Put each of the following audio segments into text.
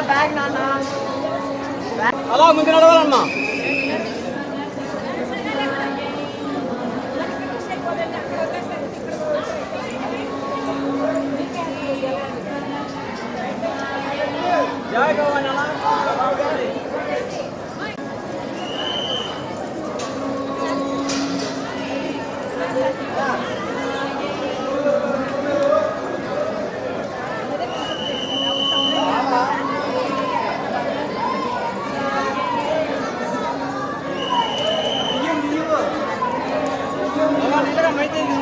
Bag నాన్న. అలా ముందు నడవాలమ్మా. జై అలా right there.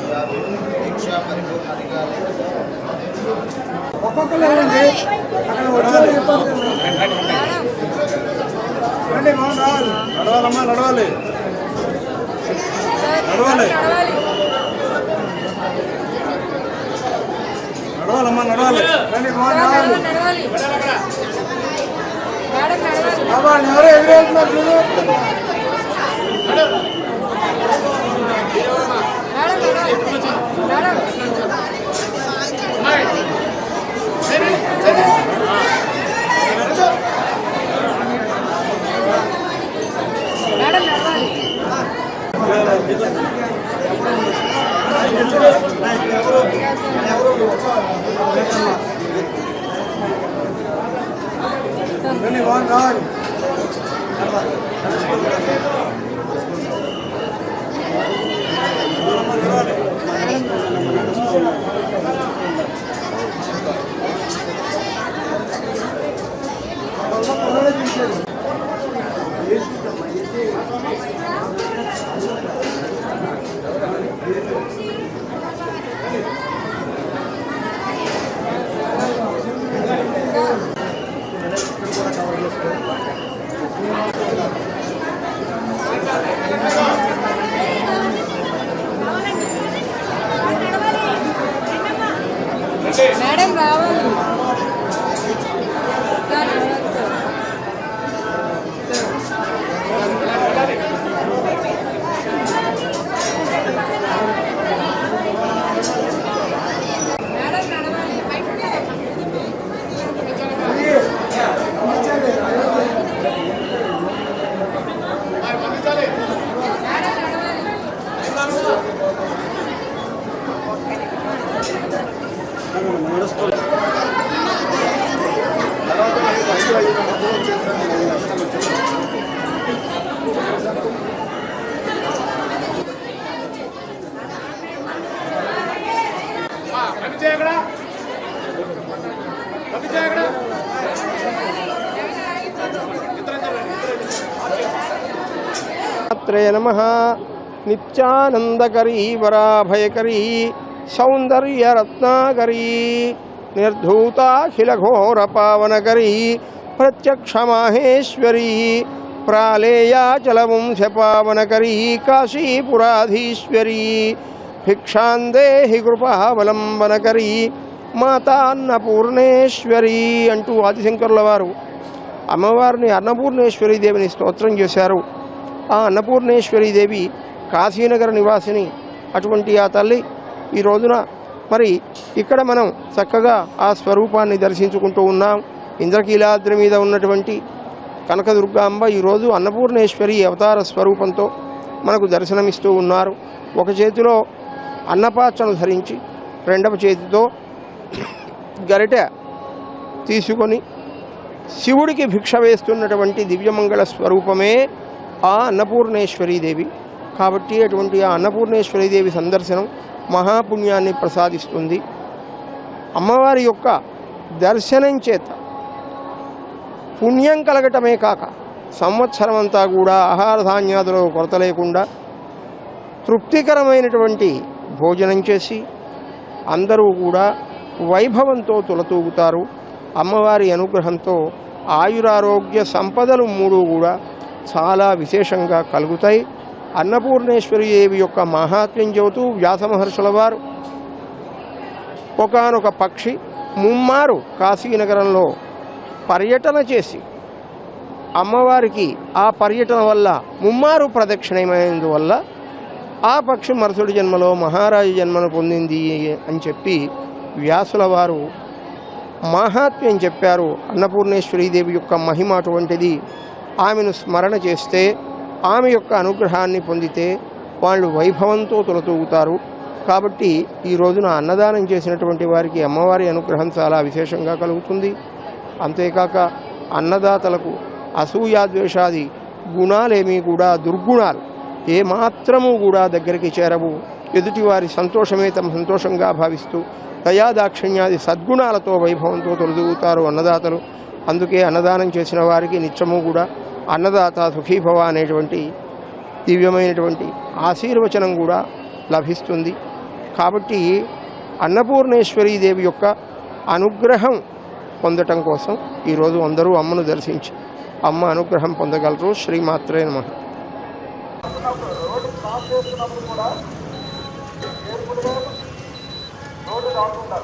ఐశ్వర్యాలు దీక్ష పరిపూర్ణ అధికారి నడవాలమ్మా నడవాలి నడవాలి నడవాలమ్మా నడవాలి నడవాలి ఎవరో ఎదురెళ్తున్నారు చూడు మేడం నడవాలి మేడం మేడం पीछे एकड़ा पीछे एकड़ा निर्धताखिल घोर नित्यानंदकरी वराभयकरी सौंदर्य रत्नाकरी वंश पावनकरी प्रत्यक्ष माहेश्वरी पावनकरी काशीपुराधीश्वरी కాశీపురాధీశ్వరీ భిక్షాందేహి కృపావలంబనకరీ మాతాన్నపూర్ణేశ్వరీ అంటూ ఆదిశంకరుల వారు అమ్మవారిని అన్నపూర్ణేశ్వరీ దేవిని స్తోత్రం చేశారు. ఆ అన్నపూర్ణేశ్వరీ దేవి కాశీనగర నివాసిని అటువంటి ఆ తల్లి ఈ రోజున మరి ఇక్కడ మనం చక్కగా ఆ స్వరూపాన్ని దర్శించుకుంటూ ఉన్నాం. ఇంద్రకీలాద్రి మీద ఉన్నటువంటి కనకదుర్గాంబ ఈరోజు అన్నపూర్ణేశ్వరి అవతార స్వరూపంతో మనకు దర్శనమిస్తూ ఉన్నారు. ఒక చేతిలో అన్నపాచను ధరించి రెండవ చేతితో గరిటె తీసుకొని శివుడికి భిక్ష వేస్తున్నటువంటి దివ్యమంగళ స్వరూపమే ఆ అన్నపూర్ణేశ్వరీదేవి కాబట్టి అటువంటి ఆ అన్నపూర్ణేశ్వరీదేవి సందర్శనం మహాపుణ్యాన్ని ప్రసాదిస్తుంది. అమ్మవారి యొక్క దర్శనం చేత పుణ్యం కలగటమే కాక సంవత్సరం అంతా కూడా ఆహార ధాన్యాదులో కొరత లేకుండా తృప్తికరమైనటువంటి భోజనం చేసి అందరూ కూడా వైభవంతో తులతూగుతారు. అమ్మవారి అనుగ్రహంతో ఆయురారోగ్య సంపదలు మూడు కూడా చాలా విశేషంగా కలుగుతాయి. అన్నపూర్ణేశ్వరి దేవి యొక్క మహాత్మ్యం చెబుతూ వ్యాసమహర్షుల వారు ఒకనొక పక్షి ముమ్మారు కాశీనగరంలో పర్యటన చేసి అమ్మవారికి ఆ పర్యటన వల్ల ముమ్మారు ప్రదక్షిణమైనందువల్ల ఆ పక్షి మరుసటి జన్మలో మహారాజు జన్మను పొందింది అని చెప్పి వ్యాసుల వారు మహాత్మ్యం చెప్పారు. అన్నపూర్ణేశ్వరీదేవి యొక్క మహిమ అటువంటిది. ఆమెను స్మరణ చేస్తే ఆమె యొక్క అనుగ్రహాన్ని పొందితే వాళ్ళు వైభవంతో తొలతూగుతారు. కాబట్టి ఈ రోజున అన్నదానం చేసినటువంటి వారికి అమ్మవారి అనుగ్రహం చాలా విశేషంగా కలుగుతుంది. అంతేకాక అన్నదాతలకు అసూయాద్వేషాది గుణాలేమీ కూడా దుర్గుణాలు. ఏమాత్రము కూడా దగ్గరికి చేరవు. ఎదుటివారి సంతోషమే తమ సంతోషంగా భావిస్తూ దయాదాక్షిణ్యాది సద్గుణాలతో వైభవంతో తొలదుగుతారు అన్నదాతలు. అందుకే అన్నదానం చేసిన వారికి నిత్యము కూడా అన్నదాత సుఖీభవ అనేటువంటి దివ్యమైనటువంటి ఆశీర్వచనం కూడా లభిస్తుంది. కాబట్టి అన్నపూర్ణేశ్వరీ దేవి యొక్క అనుగ్రహం పొందటం కోసం ఈరోజు అందరూ అమ్మను దర్శించి అమ్మ అనుగ్రహం పొందగలరు. శ్రీమాత్రే నమ. రోడ్డు క్రాస్ చేస్తున్నప్పుడు కూడా కేర్ఫుల్గా రోడ్డు రాకుండా